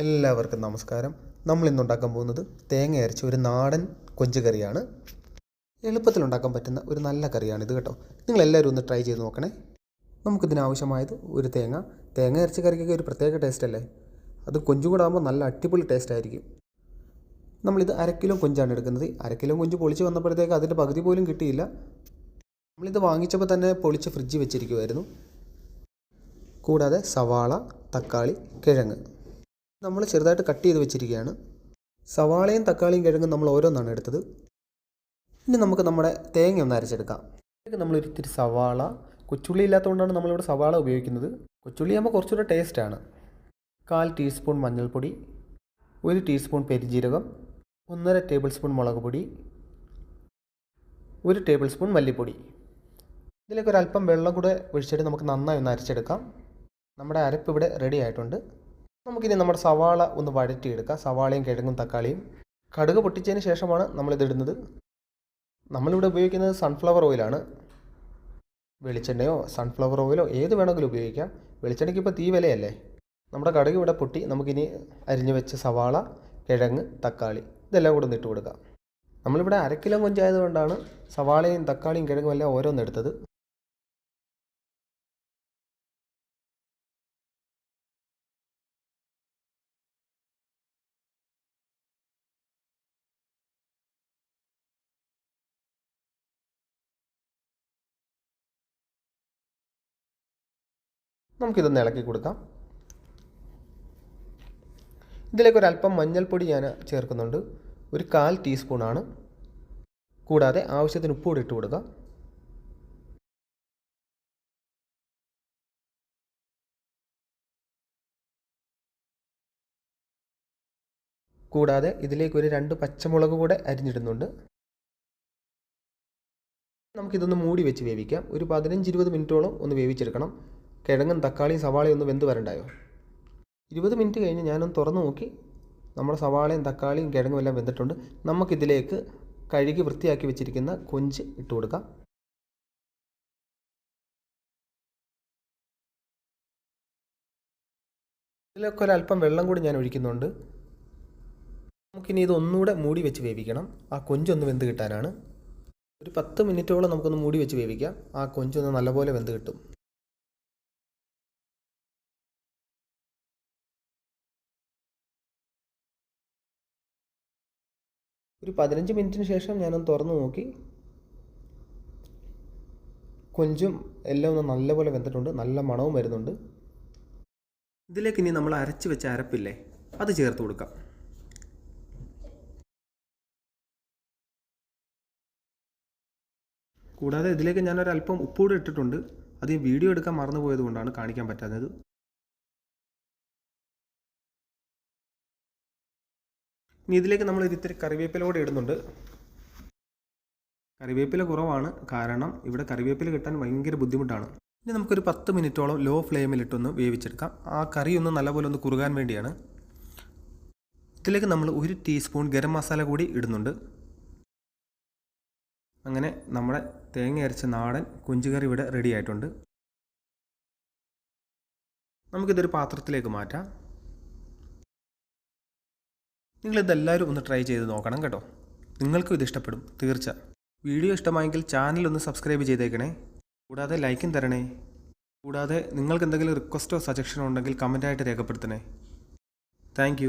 എല്ലാവർക്കും നമസ്കാരം. നമ്മൾ ഇന്ന് ഉണ്ടാക്കാൻ പോകുന്നത് തേങ്ങ അരച്ച ഒരു നാടൻ കൊഞ്ച് കറിയാണ്. എളുപ്പത്തിൽ ഉണ്ടാക്കാൻ പറ്റുന്ന ഒരു നല്ല കറിയാണ് ഇത് കേട്ടോ. നിങ്ങൾ എല്ലാവരും ഒന്ന് ട്രൈ ചെയ്ത് നോക്കണേ. നമുക്കിതിനാവശ്യമായത് ഒരു തേങ്ങ. തേങ്ങ അരച്ച കറിക്കൊക്കെ ഒരു പ്രത്യേക ടേസ്റ്റ് അല്ലേ? അത് കൊഞ്ചും കൂടെ ആകുമ്പോൾ നല്ല അടിപൊളി ടേസ്റ്റ് ആയിരിക്കും. നമ്മളിത് അര കിലോ കൊഞ്ചാണ് എടുക്കുന്നത്. അര കിലോ കൊഞ്ച് പൊളിച്ച് വന്നപ്പോഴത്തേക്ക് അതിന്റെ പകുതി പോലും കിട്ടിയില്ല. നമ്മളിത് വാങ്ങിച്ചപ്പോൾ തന്നെ പൊളിച്ച് ഫ്രിഡ്ജിൽ വെച്ചിരിക്കുമായിരുന്നു കൂടാതെ സവാള തക്കാളി കിഴങ്ങ്. നമ്മൾ ചെറുതായിട്ട് കട്ട് ചെയ്ത് വെച്ചിരിക്കുകയാണ്. സവാളയും തക്കാളിയും കിഴങ്ങും നമ്മൾ ഓരോന്നാണ് എടുത്തത്. ഇനി നമുക്ക് നമ്മുടെ തേങ്ങ ഒന്ന് അരച്ചെടുക്കാം. നമ്മൾ ഒരിത്തിരി സവാള കൊച്ചുള്ളി ഇല്ലാത്തതുകൊണ്ടാണ് നമ്മളിവിടെ സവാള ഉപയോഗിക്കുന്നത്. കൊച്ചുള്ളി ആകുമ്പോൾ കുറച്ചുകൂടെ ടേസ്റ്റാണ് കാൽ ടീസ്പൂൺ മഞ്ഞൾപ്പൊടി ഒരു ടീസ്പൂൺ പെരിഞ്ജീരകം ഒന്നര ടേബിൾ സ്പൂൺ മുളക് പൊടി ഒരു ടേബിൾ സ്പൂൺ മല്ലിപ്പൊടി. ഇതിലേക്ക് അല്പം വെള്ളം കൂടെ ഒഴിച്ചിട്ട് നമുക്ക് നന്നായി ഒന്ന് അരച്ചെടുക്കാം. നമ്മുടെ അരപ്പ് ഇവിടെ റെഡി ആയിട്ടുണ്ട്. നമുക്കിനി നമ്മുടെ സവാള ഒന്ന് വഴറ്റിയെടുക്കാം. സവാളയും കിഴങ്ങും തക്കാളിയും. കടുക് പൊട്ടിച്ചതിന് ശേഷമാണ് നമ്മളിതിടുന്നത് നമ്മളിവിടെ ഉപയോഗിക്കുന്നത് സൺഫ്ലവർ ഓയിലാണ് വെളിച്ചെണ്ണയോ സൺഫ്ലവർ ഓയിലോ ഏത് വേണമെങ്കിലും ഉപയോഗിക്കാം. വെളിച്ചെണ്ണയ്ക്ക് ഇപ്പോൾ തീ വിലയല്ലേ. നമ്മുടെ കടുക് ഇവിടെ പൊട്ടി. നമുക്കിനി അരിഞ്ഞു വെച്ച സവാള കിഴങ്ങ് തക്കാളി ഇതെല്ലാം കൂടെ ഒന്ന് ഇട്ട് കൊടുക്കാം. നമ്മളിവിടെ അരക്കിലോ കൊഞ്ചായത് കൊഞ്ചായതുകൊണ്ടാണ് സവാളയും തക്കാളിയും കിഴങ്ങും എല്ലാം ഓരോന്നെടുത്തത് നമുക്കിതൊന്ന് ഇളക്കി കൊടുക്കാം. ഇതിലേക്ക് ഒരു അല്പം മഞ്ഞൾപ്പൊടി ഞാൻ ചേർക്കുന്നുണ്ട്. ഒരു കാൽ ടീസ്പൂണാണ്. കൂടാതെ ആവശ്യത്തിന് ഉപ്പ് കൂടി ഇട്ട് കൊടുക്കുക കൂടാതെ ഇതിലേക്ക് ഒരു രണ്ട് പച്ചമുളക് കൂടെ അരിഞ്ഞിടുന്നുണ്ട്. നമുക്കിതൊന്ന് മൂടി വെച്ച് വേവിക്കാം. ഒരു പതിനഞ്ച് ഇരുപത് മിനിറ്റോളം ഒന്ന് വേവിച്ചെടുക്കണം. കിഴങ്ങും തക്കാളിയും സവാളയും ഒന്ന് വെന്ത് വരണ്ടായോ? ഇരുപത് മിനിറ്റ് കഴിഞ്ഞ് ഞാനൊന്ന് തുറന്നു നോക്കി. നമ്മുടെ സവാളയും തക്കാളിയും കിഴങ്ങും എല്ലാം വെന്തിട്ടുണ്ട്. നമുക്കിതിലേക്ക് കഴുകി വൃത്തിയാക്കി വെച്ചിരിക്കുന്ന കൊഞ്ച് ഇട്ട് കൊടുക്കാം. ഇതിലൊക്കെ ഒരല്പം വെള്ളം കൂടി ഞാൻ ഒഴിക്കുന്നുണ്ട്. നമുക്കിനി ഇത് ഒന്നുകൂടെ മൂടി വെച്ച് വേവിക്കണം. ആ കൊഞ്ചൊന്ന് വെന്ത് കിട്ടാനാണ്. ഒരു പത്ത് മിനിറ്റോളം നമുക്കൊന്ന് മൂടി വെച്ച് വേവിക്കാം. ആ കൊഞ്ചൊന്ന് നല്ലപോലെ വെന്ത് കിട്ടും. ഒരു പതിനഞ്ച് മിനിറ്റിന് ശേഷം ഞാനൊന്ന് തുറന്നു നോക്കി. കൊഞ്ചും എല്ലാം ഒന്ന് നല്ലപോലെ വെന്തിട്ടുണ്ട്. നല്ല മണവും വരുന്നുണ്ട്. ഇതിലേക്ക് ഇനി നമ്മൾ അരച്ച് വെച്ച അരപ്പില്ലേ അത് ചേർത്ത് കൊടുക്കാം. കൂടാതെ ഇതിലേക്ക് ഞാനൊരല്പം ഉപ്പൂടെ ഇട്ടിട്ടുണ്ട്. അത് വീഡിയോ എടുക്കാൻ മറന്നു കാണിക്കാൻ പറ്റാത്തത് ഇനി ഇതിലേക്ക് നമ്മൾ ഇത്തിരി കറിവേപ്പില കൂടെ ഇടുന്നുണ്ട്. കറിവേപ്പില കുറവാണ്. കാരണം ഇവിടെ കറിവേപ്പില കിട്ടാൻ ഭയങ്കര ബുദ്ധിമുട്ടാണ്. ഇനി നമുക്കൊരു പത്ത് മിനിറ്റോളം ലോ ഫ്ലെയിമിലിട്ടൊന്ന് വേവിച്ചെടുക്കാം. ആ കറി ഒന്ന് നല്ലപോലെ ഒന്ന് കുറുകാൻ വേണ്ടിയാണ്. ഇതിലേക്ക് നമ്മൾ ഒരു ടീസ്പൂൺ ഗരം മസാല കൂടി ഇടുന്നുണ്ട്. അങ്ങനെ നമ്മുടെ തേങ്ങ അരച്ച നാടൻ കുഞ്ചുകറി ഇവിടെ റെഡി ആയിട്ടുണ്ട്. നമുക്കിതൊരു പാത്രത്തിലേക്ക് മാറ്റാം. നിങ്ങളിതെല്ലാവരും ഒന്ന് ട്രൈ ചെയ്ത് നോക്കണം കേട്ടോ. നിങ്ങൾക്കും ഇത് ഇഷ്ടപ്പെടും തീർച്ച. വീഡിയോ ഇഷ്ടമായെങ്കിൽ ചാനൽ ഒന്ന് സബ്സ്ക്രൈബ് ചെയ്തേക്കണേ. കൂടാതെ ലൈക്കും തരണേ. കൂടാതെ നിങ്ങൾക്ക് എന്തെങ്കിലും റിക്വസ്റ്റോ സജഷനോ ഉണ്ടെങ്കിൽ കമന്റായിട്ട് രേഖപ്പെടുത്തണേ. താങ്ക്